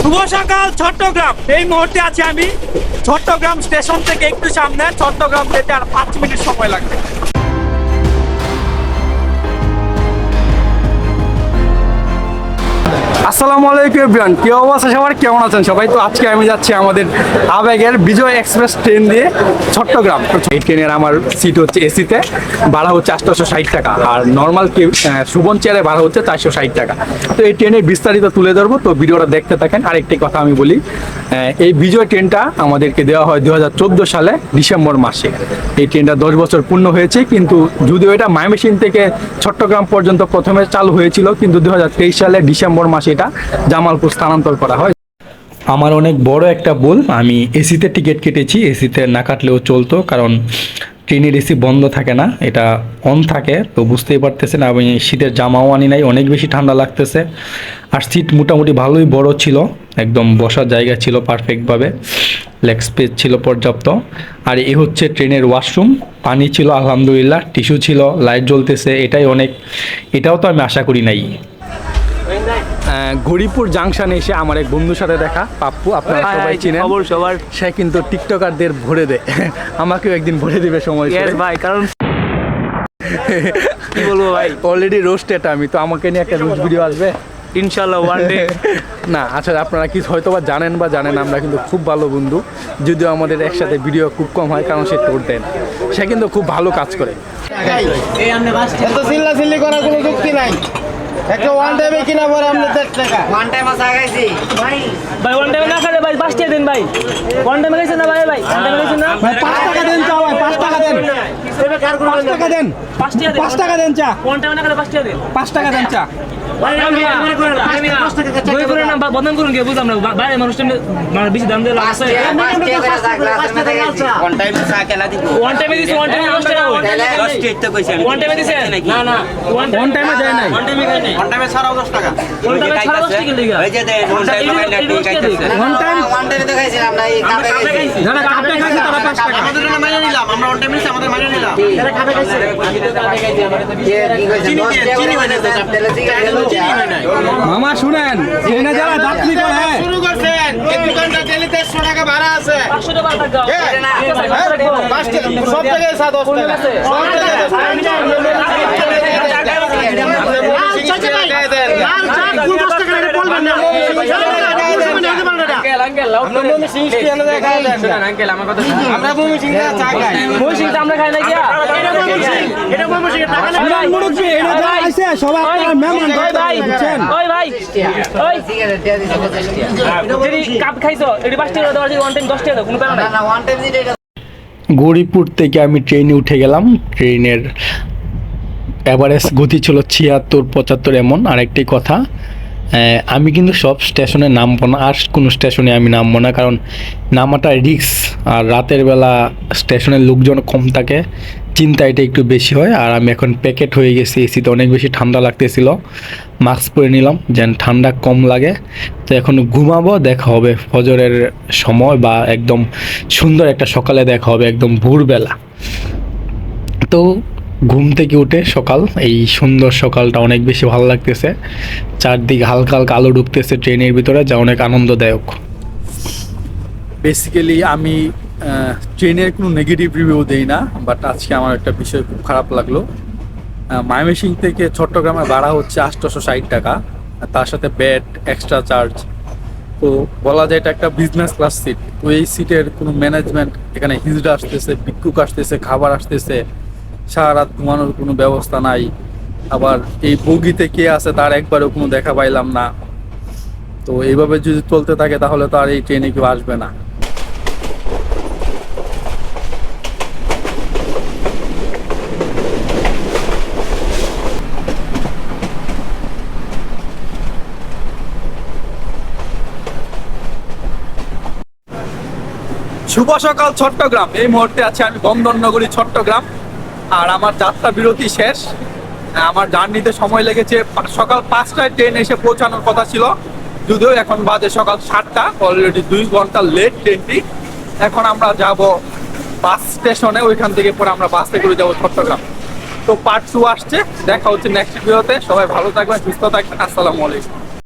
শুভ সকাল, চট্টগ্রাম। এই মুহূর্তে আছি আমি চট্টগ্রাম স্টেশন থেকে একটু সামনে, চট্টগ্রাম যেতে আর পাঁচ মিনিট সময় লাগবে। আসসালামু আলাইকুম এভরিওয়ান। কি অবস্থা সবার? কেমন আছেন সবাই? তো আজকে আমি যাচ্ছি আমাদের আবেগের বিজয় এক্সপ্রেস ট্রেন দিয়ে চট্টগ্রাম। এই ট্রেনের আমার সিট হচ্ছে এসিতে ভাড়া হচ্ছে আটশো ষাট টাকা। আর নর্মাল সুবন চেয়ারে ভাড়া হচ্ছে চারশো ষাট টাকা। তো এই ট্রেনের বিস্তারিত তুলে ধরবো, তো ভিডিওটা দেখতে থাকেন। আরেকটি কথা আমি বলি এই বিজয় ট্রেনটা আমাদেরকে দেওয়া হয় দু হাজার চোদ্দ সালে, ডিসেম্বর মাসে। এই ট্রেনটা দশ বছর পূর্ণ হয়েছে, কিন্তু যদিও এটা মায়ামেশিন থেকে চট্টগ্রাম পর্যন্ত প্রথমে চালু হয়েছিল, কিন্তু দু হাজার তেইশ সালে ডিসেম্বর মাসে এটা জামালপুর স্থানান্তর করা হয়। আমার অনেক বড় একটা ভুল, আমি এসিতে টিকিট কেটেছি, এসিতে না কাটলেও চলতো, কারণ ট্রেনের এসি বন্ধ থাকে না, এটা অন থাকে, তো বুঝতেই পারতেছেন, আমি শীতের জামাও আনি নাই, অনেক বেশি ঠান্ডা লাগতেছে, আর সিট মোটামুটি ভালোই বড় ছিল, একদম বসার জায়গা ছিল পারফেক্টভাবে লেগ স্পেস ছিল পর্যাপ্ত, আর এ হচ্ছে ট্রেনের ওয়াশরুম পানি ছিল, আলহামদুলিল্লাহ, টিস্যু ছিল লাইট জ্বলতেছে, এটাই অনেক, এটাও তো আমি আশা করি নাই। গরিপুর জাংশনে এসে আমার এক বন্ধুর সাথে দেখা পাপ্পু আপনারা সবাই চিনেন। খবর সবার? সে কিন্তু টিকটকারদের ভরে দেয় আমাকেও একদিন ভরে দিবে সময় ভাই কারণ কি বলব ভাই? অলরেডি রোস্টেড আমি তো আমাকে নিয়ে একটা রোস্ট ভিডিও আসবে। ইনশাল্লাহ ওয়ান ডে না আচ্ছা আপনারা কি হয়তো বা জানেন বা জানেন আমরা কিন্তু খুব ভালো বন্ধু। যদিও আমাদের একসাথে ভিডিও খুব কম হয় কারণ সে টোর দেন সে কিন্তু খুব ভালো কাজ করে। এত চিল্লা চিল্লি করার কোনো যুক্তি নাই। একটা ওয়ান টাইমে কিনা পরে আপনি দেড় টাকা ভাই ওয়ান টাইমে না খালে ভাই পাঁচ টাকা দিন ভাই ওয়ান টাইমে গেছে না ভাই ভাই ওয়ান টাইমে গেছে না পাঁচ টাকা দেন চা ভাই পাঁচ টাকা দেন পাঁচ টাকা দেন পাঁচ টাকা দিন পাঁচ টাকা দেন চা ওয়ান টাইমে না খালে পাঁচ টাকা দিন পাঁচ টাকা দেন চা না বদনাম করুন কে বুঝলাম না বাইরে মানুষ মানে বেশি দাম দিয়ে ওয়ান টাইমে দিছে ওয়ান টাইমে টাকা ওয়ান টাইমে না না ওয়ান টাইমে নাই ওয়ান টাইমে দেয় নাই ওয়ান টাইমে ছাড়াও দশ টাকা। ওয়ান টাইমে ছাড়াও দশ টাকা লিগা ওয়ান টাইম যারা কাপে খাইছে। তারা পাঁচ টাকা। মামা শুনেন ট্রেনে যারা যাত্রী করে শুরু করছেন। এই দোকানটা ডেলি দেড়শো টাকা ভাড়া আছে। পাঁচশো টাকা টাকা পাঁচ টাকা সব জায়গায় চা দশ টাকা। সব জায়গায় আমরা ভূমি সিং চা খাই। মহিষিংটা আমরা খাই না গিয়া মুরব্বী এনে যারা আইছে সবাই আপনার মেহমান ওই ভাই বুঝছেন? ওই ভাই ওই। যদি কাপ খাইছো? এটি পাঁচ টাকা দেওয়ার ওয়ান টাইম দশ টাকা দাও, কোনো প্যারা নাই। গৌরীপুর থেকে আমি ট্রেনে উঠে গেলাম। ট্রেনের অ্যাভারেজ গতি ছিল ছিয়াত্তর পঁচাত্তর এমন আরেকটি কথা। আমি কিন্তু সব স্টেশনে নামবো না, আর কোনো স্টেশনে আমি নামবো না, কারণ নামাটা রিক্স আর রাতের বেলা স্টেশনের লোকজন কম থাকে, চিন্তা এটা একটু বেশি হয়, আর আমি এখন প্যাকেট হয়ে গেছি এসিতে অনেক বেশি ঠান্ডা লাগতেছিল মাস্ক পরে নিলাম, যেন ঠান্ডা কম লাগে, তো এখন ঘুমাবো, দেখা হবে ফজরের সময়, বা একদম সুন্দর একটা সকালে দেখা হবে, একদম ভোরবেলা। তো ঘুম থেকে উঠে সকাল, এই সুন্দর সকালটা অনেক বেশি ভালো লাগতেছে। চারদিকে হালকা হালকা আলো ঢুকতেছে ট্রেনের ভিতরে, যা অনেক আনন্দদায়ক। বেসিক্যালি আমি ট্রেনের কোনো নেগেটিভ রিভিউ দেই না বাট আজকে আমার একটা বিষয় খুব খারাপ লাগল। মায়ামেসিং থেকে চট্টগ্রামে ভাড়া হচ্ছে আটশোশো ষাট টাকা তার সাথে বেড এক্সট্রা চার্জ তো বলা যায় এটা একটা বিজনেস ক্লাস সিট তো এই সিটের কোনো ম্যানেজমেন্ট এখানে হিজড়া আসতেছে, ভিক্ষুক আসতেছে, খাবার আসতেছে সারা ঘুমানোর কোনো ব্যবস্থা নাই। আবার এই বগিতে কে আছে তার একবারও কোনো দেখা পাইলাম না। তো এইভাবে যদি চলতে থাকে তাহলে তো আর এই ট্রেনে কেউ আসবে না। শুভ সকাল, চট্টগ্রাম। এই মুহূর্তে আছে আমি বন্দরনগরী চট্টগ্রাম। আর আমার যাত্রা বিরতি শেষ। আমার জার্নিতে সময় লেগেছে সকাল পাঁচটায় ট্রেন এসে পৌঁছানোর কথা ছিল। যদিও এখন বাজে সকাল সাতটা অলরেডি দুই ঘণ্টা লেট ট্রেনটি এখন আমরা যাব বাস স্টেশনে, ওইখান থেকে পরে আমরা বাসে করে যাব চট্টগ্রাম। তো পার্ট টু আসছে, দেখা হচ্ছে নেক্সট ভিডিওতে সবাই ভালো থাকবেন, সুস্থ থাকবেন, আসসালামু আলাইকুম।